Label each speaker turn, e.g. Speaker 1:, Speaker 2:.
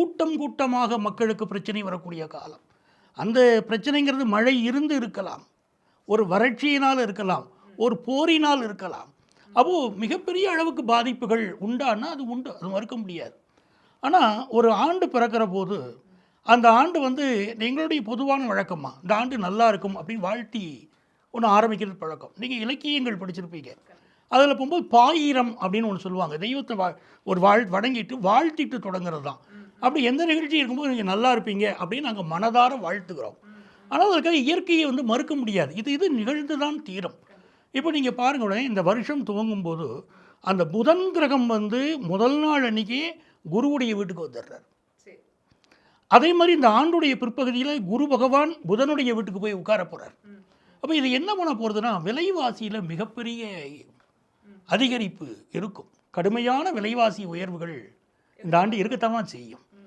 Speaker 1: கூட்டம் கூட்டமாக மக்களுக்கு பிரச்சனை வரக்கூடிய காலம். அந்த பிரச்சனைங்கிறது மழை இருந்து இருக்கலாம் ஒரு வறட்சியினால் இருக்கலாம் ஒரு போரினால் இருக்கலாம். அப்போது மிகப்பெரிய அளவுக்கு பாதிப்புகள் உண்டானா அது உண்டு அது மறுக்க முடியாது. ஆனால் ஒரு ஆண்டு பிறக்கிற போது அந்த ஆண்டு வந்து எங்களுடைய பொதுவான வழக்கமாக இந்த ஆண்டு நல்லா இருக்கும் அப்படின்னு வாழ்த்தி ஒன்று ஆரம்பிக்கிறது பழக்கம். நீங்கள் இலக்கியங்கள் படிச்சிருப்பீங்க. அதில் போகும்போது பாயிரம் அப்படின்னு ஒன்று சொல்லுவாங்க. தெய்வத்தை வா ஒரு வாழ் வணங்கிட்டு வாழ்த்திட்டு தொடங்குறது தான் அப்படி எந்த நிகழ்ச்சி இருக்கும்போது நீங்கள் நல்லா இருப்பீங்க அப்படின்னு நாங்கள் மனதார வாழ்த்துக்கிறோம் ஆனால் அதுக்காக இயற்கையை வந்து மறுக்க முடியாது. இது இது நிகழ்ந்து தான் தீரும். இப்போ நீங்கள் பாருங்களேன் இந்த வருஷம் துவங்கும்போது அந்த புதன் கிரகம் வந்து முதல் நாள் அன்னைக்கே குருவுடைய வீட்டுக்கு வந்துடுறார். அதே மாதிரி இந்த ஆண்டுடைய பிற்பகுதியில் குரு பகவான் புதனுடைய வீட்டுக்கு போய் உட்கார போகிறார். அப்போ இது என்ன பண்ண போகிறதுனா விலைவாசியில் மிகப்பெரிய அதிகரிப்பு இருக்கும். கடுமையான விலைவாசி உயர்வுகள் இந்த ஆண்டு இருக்கத்தான் செய்யும்.